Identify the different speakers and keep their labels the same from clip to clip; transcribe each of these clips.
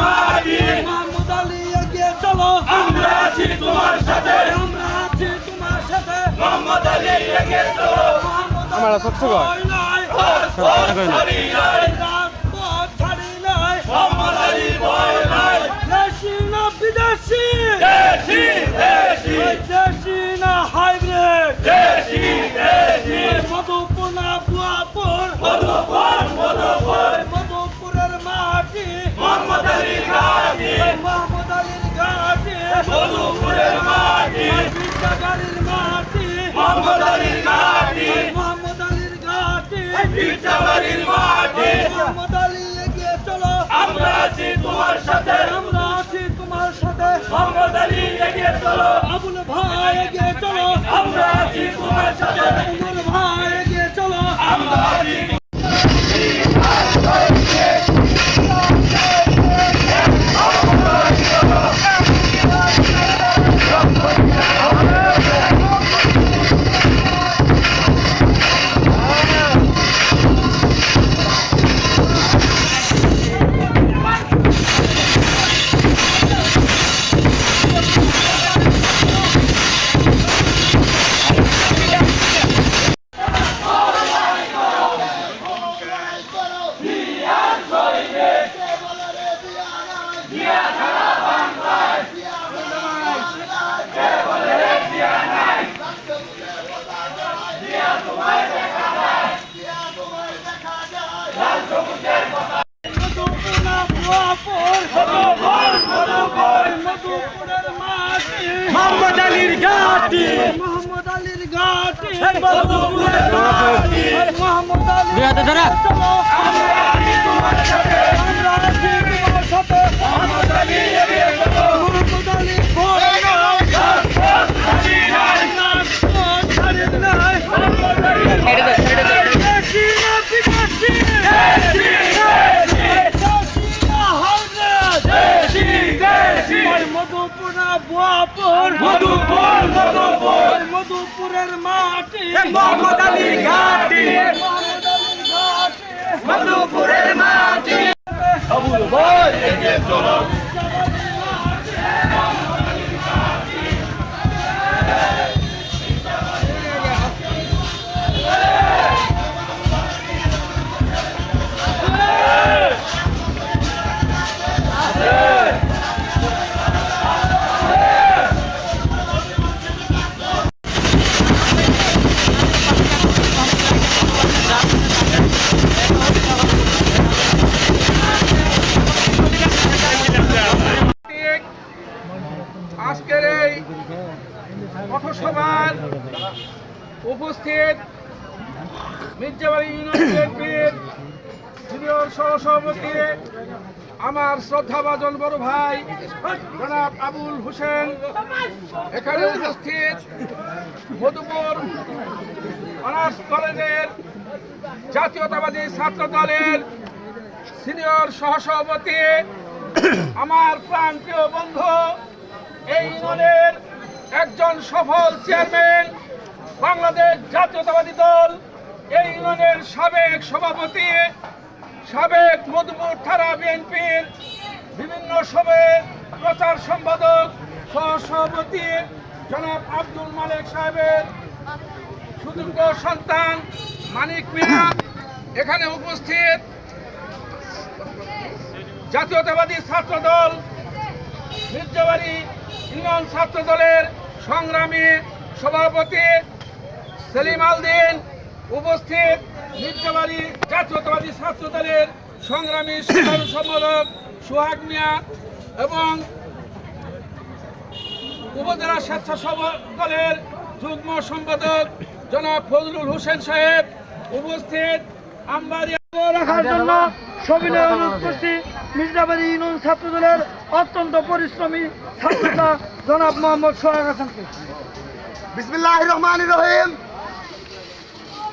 Speaker 1: মাটি মোহাম্মদ আলী এগিয়ে চলো
Speaker 2: আমরা আছি তোমার সাথে।
Speaker 1: আমরা আছি তোমার সাথে।
Speaker 2: মোহাম্মদ আলী এগিয়ে চলো।
Speaker 1: আমরা ভয়। নাই।
Speaker 2: ছাড়ি নাই।
Speaker 1: রাজপথ ছাড়ি নাই।
Speaker 2: মোহাম্মদ আলী ভয় নাই।
Speaker 1: দেশি না বিদেশি?
Speaker 2: দেশি দেশি।
Speaker 1: দেশি না হাইব্রিড?
Speaker 2: দেশি দেশি।
Speaker 1: মধুপুর বুয়াপুর
Speaker 2: মধুপুর মধুপুর ঘাটি
Speaker 1: মোহাম্মদ আলীর ঘাটি
Speaker 2: মধুপুরের মাটি
Speaker 1: বিদ্যাগাড়ির মাটি
Speaker 2: মোহাম্মদ আলী ঘাটি
Speaker 1: মোহাম্মদ আলীর ঘাটি
Speaker 2: মির্জাবাড়ির মাটি।
Speaker 1: মোহাম্মদ আলী এগিয়ে চলো।
Speaker 2: আমরা আছি তোমার সাথে।
Speaker 1: আমরা আছি তোমার সাথে।
Speaker 2: মোহাম্মদ আলী এগিয়ে চলো।
Speaker 1: আবুল ভাই এগিয়ে চলো।
Speaker 2: আমরা আছি তোমার সাথে।
Speaker 1: উমর ভাই এগিয়ে চলো।
Speaker 2: আমরা আছি মোহাম্মদ আলীর ঘাটি
Speaker 1: মোহাম্মদ আলীর ঘাটি মোহাম্মদ আলী চলো
Speaker 2: আমরা আছি তোমার সাথে।
Speaker 1: আমরা আছি তোমার সাথে।
Speaker 2: মোহাম্মদ আলী
Speaker 1: মধুপুর
Speaker 2: মধুপুর
Speaker 1: ওই মধুপুরের মাটি।
Speaker 2: মোহাম্মদ ঘাটি
Speaker 1: ঘাটি।
Speaker 2: মধুপুরের মাটি। আবুল ভাই এগিয়ে চলো
Speaker 3: উপস্থিত মির্জাবাড়ি ইউনিয়ন সিনিয়র সহসভাপতি, আমার শ্রদ্ধাভাজন বড় ভাই, জনাব আবুল হোসেন। এখানে উপস্থিত মধুপুর অনার্স কলেজের জাতীয়তাবাদী ছাত্র দলের সিনিয়র সহসভাপতি, আমার প্রাণ বন্ধু, এই ইউনিয়নের একজন সফল চেয়ারম্যান বাংলাদেশ জাতীয়তাবাদী দল, এই ইউনিয়নের সাবেক সভাপতি, সাবেক মধুপুর থানা বিএনপির বিভিন্ন সময়ে প্রচার সম্পাদক, সহসভাপতি জনাব আব্দুল মালিক সাহেবের সুযোগ্য সন্তান মানিক মিয়া এখানে উপস্থিত। জাতীয়তাবাদী ছাত্র দল মির্জাবাড়ি ইউনিয়ন ছাত্র দলের সংগ্রামী সভাপতি সেলিম আলদিন উপস্থিত মির্জাবাড়ি জাতীয়তাবাদী ছাত্র দলের সংগ্রামী সাধারণ সম্পাদক সোহাগ মিয়া এবং উপজেলা স্বেচ্ছাসেবক দলের যুগ্ম সম্পাদক জনাব ফজলুল হোসেন সাহেব উপস্থিত। আমবাড়ি
Speaker 1: রাখার জন্য সবিনয় অনুরোধ করছি। মির্জাবাড়ি ইউনিয়ন ছাত্র দলের অত্যন্ত পরিশ্রমী ছাত্রতা জনাব মোহাম্মদ সোহাগ হাসানকে।
Speaker 4: বিসমিল্লাহ রহমান রহিম।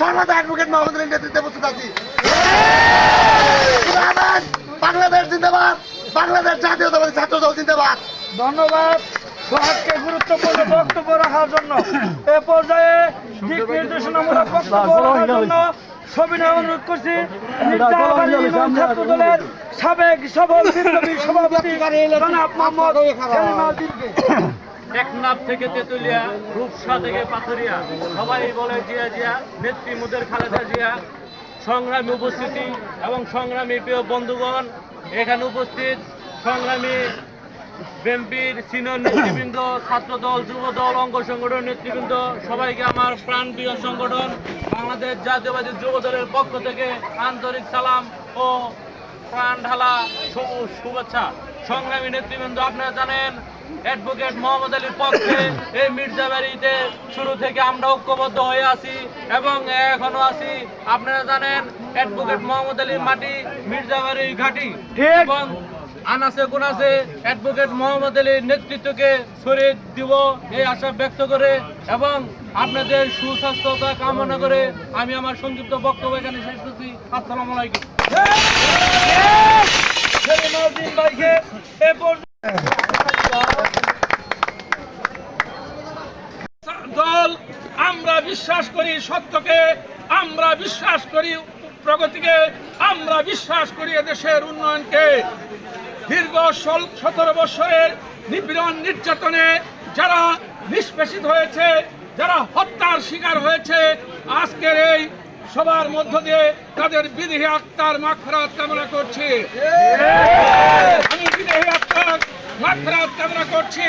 Speaker 4: সর্বদা অ্যাডভোকেট নেতৃত্বে প্রস্তুত আছি। বাংলাদেশ জিন্দাবাদ! বাংলাদেশ জাতীয়তাবাদী ছাত্র দল জিন্দাবাদ!
Speaker 1: ধন্যবাদ সোহাগকে গুরুত্বপূর্ণ বক্তব্য রাখার জন্য। এ পর্যায়ে দিক নির্দেশনামূলক বক্তব্য রাখার জন্য সবিনয় অনুরোধ করছি। ছাত্র দলের সাবেক সবল বিপ্লবী সভাপতি জনাব মোহাম্মদ
Speaker 5: টেকনাফ থেকে তেতুলিয়া, রূপসা থেকে পাথরিয়া। সবাই বলে, জিয়া জিয়া, নেত্রী মুদের খালেদা জিয়া। সংগ্রামী উপস্থিতি এবং সংগ্রামী প্রিয় বন্ধুগণ, এখানে উপস্থিত সংগ্রামী বিএনপির সিনিয়র নেতৃবৃন্দ, ছাত্রদল, যুবদল, অঙ্গ সংগঠন নেতৃবৃন্দ, সবাইকে আমার প্রাণপ্রিয় সংগঠন, বাংলাদেশ জাতীয়বাদী যুব দলের পক্ষ থেকে আন্তরিক সালাম ও প্রাণ ঢালা শুভেচ্ছা। সংগ্রামী নেতৃবৃন্দ আপনারা জানেন অ্যাডভোকেট মোহাম্মদ আলীর পক্ষে এই মির্জাবাড়িতে শুরু থেকে আমরা ঐক্যবদ্ধ হয়ে আছি এবং এখনও আছি। আপনারা জানেন অ্যাডভোকেট মোহাম্মদ আলীর মাটি মির্জাবাড়ির ঘাটি। এবং আনাসে কোনাসে অ্যাডভোকেট মোহাম্মদ আলীর নেতৃত্বকে সরিয়ে দিব এই আশা ব্যক্ত করে এবং আপনাদের সুস্বাস্থ্যতা কামনা করে আমি আমার সংক্ষিপ্ত বক্তব্য এখানে শেষ করছি। আসসালামু আলাইকুম।
Speaker 3: দল, আমরা বিশ্বাস করি সত্যকে, আমরা বিশ্বাস করি প্রগতিকে, আমরা বিশ্বাস করি এদেশের উন্নয়নকে। দীর্ঘ সতেরো বছরের নিপীড়ন নির্যাতনে যারা নিষ্পেষিত হয়েছে, যারা হত্যার শিকার হয়েছে, আজকের এই সবার মধ্য দিয়ে তাদের বিদেহী আত্মার মাখরাত কামনা করছি। আমি বিদেহী আত্মার মাখরাত কামনা করছি।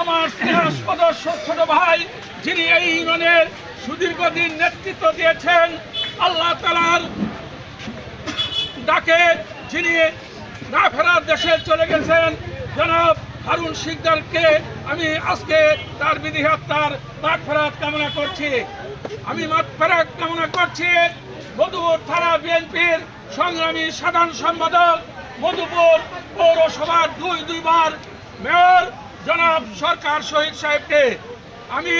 Speaker 3: আমার স্নেহাস্পদ ছোট ভাই, যিনি এই ইউনিয়নের সুদীর্ঘদিন নেতৃত্ব দিয়েছেন, আল্লাহ তালার ডাকে যিনি না ফেরার দেশে চলে গেছেন, জনাব হারুন শিকদারকে আমি আজকে তার বিধি হত্যার মাঠ ফেরাত কামনা করছি। আমি মাঠ ফেরাত কামনা করছি মধুপুর থানা বিএনপির সংগ্রামী সাধারণ সম্পাদক, মধুপুর পৌরসভার দুই দুইবার মেয়র জনাব সরকার শহীদ সাহেবকে। আমি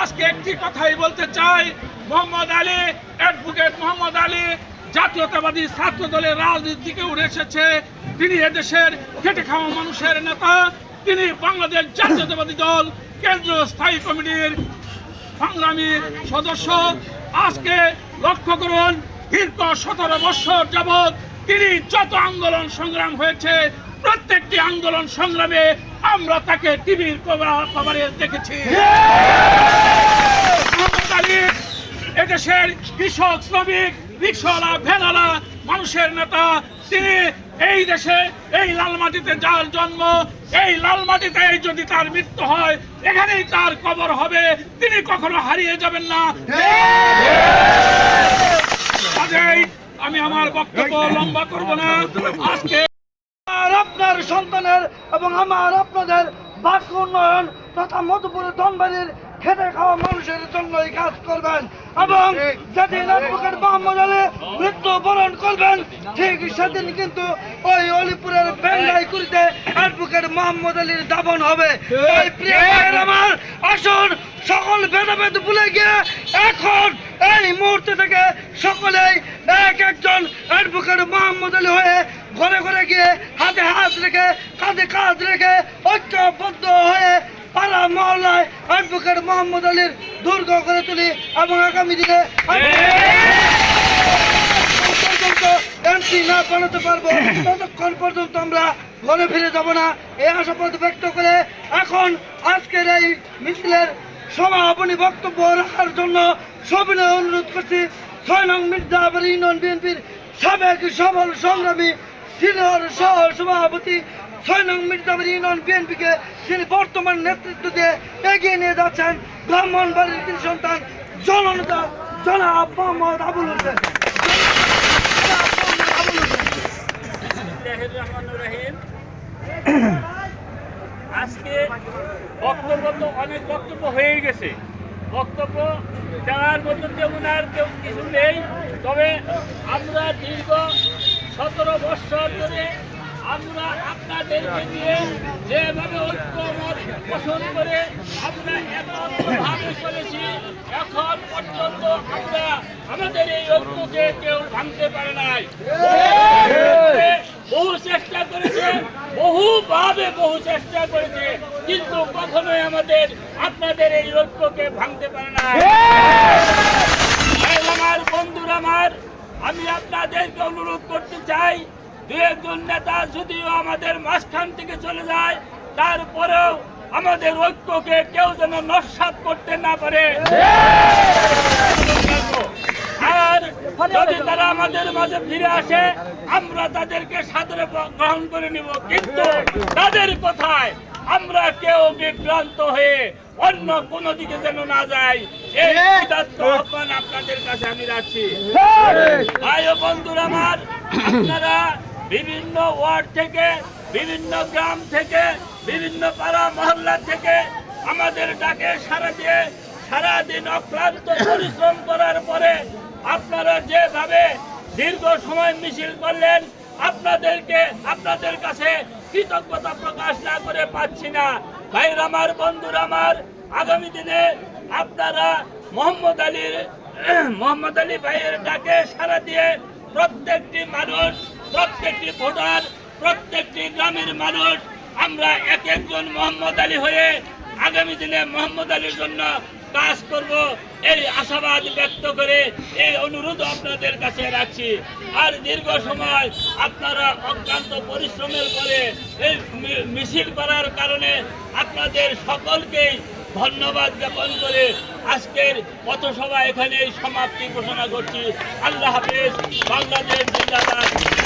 Speaker 3: আজকে একটি কথাই বলতে চাই, মোহাম্মদ আলী অ্যাডভোকেট মোহাম্মদ আলী জাতীয়তাবাদী ছাত্র দলের রাজনীতিকে উঠে এসেছে। তিনি এদেশের খেটে খাওয়া মানুষের নেতা, তিনি বাংলাদেশ জাতীয়তাবাদী দল, কেন্দ্রীয় স্থায়ী কমিটির সংগ্রামী সদস্য, আজকে লক্ষ্য করুন, দীর্ঘ সতেরো বৎসর যাবৎ তিনি যত আন্দোলন সংগ্রাম হয়েছে, প্রত্যেকটি আন্দোলন সংগ্রামে আমরা তাকে টিভির কভারে দেখেছি। এদেশের কৃষক, শ্রমিক, রিক্সাওয়ালা, ভ্যানওয়ালা, মানুষের নেতা তিনি এই দেশে এই লাল মাটিতে যার জন্ম, এই লাল মাটিতে যদি তার মৃত্যু হয়, এখানেই তার কবর হবে। তিনি কখনো হারিয়ে যাবেন না। আমি আমার বক্তব্য লম্বা করব না। আজকে
Speaker 1: আপনার সন্তানের এবং আমার আপনাদের বাক্য উন্নয়ন তথা মধুপুরের ধনবাড়ির খেটে খাওয়া মানুষের জন্য এই কাজ করবেন এবং যেদিন অ্যাডভোকেট মোহাম্মদ মৃত্যু বরণ করবেন, ঠিক সেদিন কিন্তু ওই অলিপুরের বেঙ্গাইকুড়িতে অ্যাডভোকেট মোহাম্মদ আলীর দাবন হবে। ওই প্রিয় আমার আসুন, সকল ভেদাভেদ ভুলে গিয়ে এখন এই মুহূর্তে থেকে সকলেই এক একজন অ্যাডভোকেট মোহাম্মদ আলী হয়ে ঘরে ঘরে গিয়ে হাতে হাত রেখে, কাঁধে কাঁধ রেখে ঐক্যবদ্ধ হয়ে পাড়া মহল্লায় অ্যাডভোকেট মোহাম্মদ আলীর দুর্গ করে তুলি এবং আগামী দিনে আমরা ঘরে ফিরে যাব না। করে এখন আজকের এই বক্তব্য রাখার জন্য অনুরোধ করছি। ছয় নং সংগ্রামী সহ সভাপতি ছয় নং ইউনিয়ন বিএনপিকে তিনি বর্তমান নেতৃত্ব দিয়ে এগিয়ে নিয়ে যাচ্ছেন, ব্রাহ্মণবাড়ির তিন সন্তান জননেতা জনাব মোহাম্মদ আবুল হোসেন।
Speaker 5: আজকে বক্তব্য তো অনেক বক্তব্য হয়ে গেছে। বক্তব্য দেওয়ার মতো তেমন আর কেউ কিছু নেই। তবে আমরা দীর্ঘ সতেরো বৎসর ধরে
Speaker 2: আমরা আপনাদেরকে দিয়ে যেভাবে ঐক্য মত পোষণ করে আমরা একত্রভাবে চলেছি, এখন পর্যন্ত আমরা আমাদের এই ঐক্যকে কেউ ভাঙতে পারে নাই। বহু চেষ্টা করেছে, বহুভাবে বহু চেষ্টা করেছে, কিন্তু কখনোই আমাদের, আপনাদের এই ঐক্যকে ভাঙতে পারে না আমার, বন্ধুরা আমার, আমি আপনাদেরকে অনুরোধ করতে চাই দু একজন নেতা যদিও আমাদের মাঝখান থেকে চলে যায় তারপরেও আমাদের ঐক্যকে কেউ যেন নস্বাত করতে না পারে। আর যদি তারা আমাদের মাঝে ফিরে আসে আমরা তাদেরকে সাদরে গ্রহণ করে নিব। কিন্তু তাদের কথায় আমরা কেউ বিভ্রান্ত হয়ে অন্য কোনো দিকে যেন না যাই। এই আহ্বান আপনাদের কাছে আমি রাখছি। ভাই ও বন্ধুরা আমার আপনারা বিভিন্ন ওয়ার্ড থেকে, বিভিন্ন গ্রাম থেকে, বিভিন্ন পাড়া মহল্লা থেকে আমাদের ডাকে সারা দিয়ে সারাদিন অক্লান্ত পরিশ্রম করার পরে আপনারা যেভাবে দীর্ঘ সময় মিছিল করলেন, আপনাদেরকে, আপনাদের কাছে কৃতজ্ঞতা প্রকাশ না করে পাচ্ছি না। ভাইর আমার, বন্ধুরা আমার, আগামী দিনে আপনারা মোহাম্মদ আলীর, মোহাম্মদ আলী ভাইয়ের ডাকে সারা দিয়ে প্রত্যেকটি মানুষ প্রত্যেকটি ভোটার, প্রত্যেকটি গ্রামের মানুষ, আমরা এক একজন মোহাম্মদ আলী হয়ে আগামী দিনে মোহাম্মদ আলীর জন্য কাজ করব। এই আশাবাদ ব্যক্ত করে এই অনুরোধ আপনাদের কাছে রাখছি। আর দীর্ঘ সময় আপনারা অক্লান্ত পরিশ্রমের পরে এই মিছিল করার কারণে আপনাদের সকলকেই ধন্যবাদ জ্ঞাপন করে আজকের পথসভা এখানে সমাপ্তি ঘোষণা করছি। আল্লাহ হাফেজ, বাংলাদেশ জিন্দাবাদ।